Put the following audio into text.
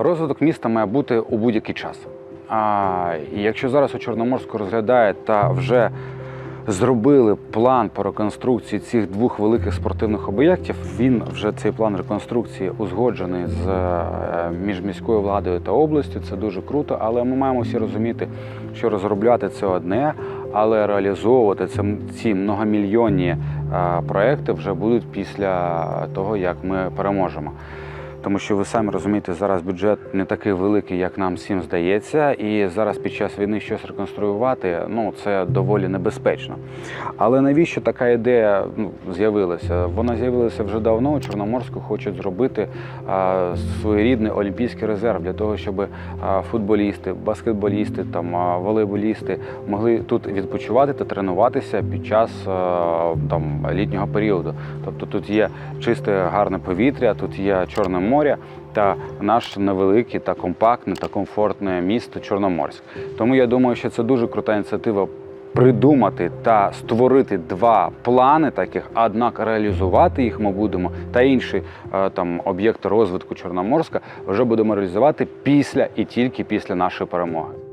Розвиток міста має бути у будь-який час. А, якщо зараз у Чорноморську розглядають та вже зробили план по реконструкції цих двох великих спортивних об'єктів, він вже цей план реконструкції узгоджений з е, між міською владою та областю. Це дуже круто, але ми маємо всі розуміти, що розробляти це одне, але реалізовувати це ці многомільйонні е, проекти вже будуть після того, як ми переможемо. Тому що ви самі розумієте, зараз бюджет не такий великий, як нам всім здається, і зараз під час війни щось реконструювати ну це доволі небезпечно. Але навіщо така ідея ну, з'явилася? Вона з'явилася вже давно. Чорноморську хочуть зробити а, своєрідний олімпійський резерв для того, щоб а, футболісти, баскетболісти, там а, волейболісти могли тут відпочивати та тренуватися під час а, там літнього періоду. Тобто тут є чисте гарне повітря, тут є Чорне море та наше невелике та компактне та комфортне місто Чорноморськ. Тому я думаю, що це дуже крута ініціатива. Придумати та створити два плани таких, однак реалізувати їх ми будемо, та інші е, там об'єкти розвитку Чорноморська вже будемо реалізувати після і тільки після нашої перемоги.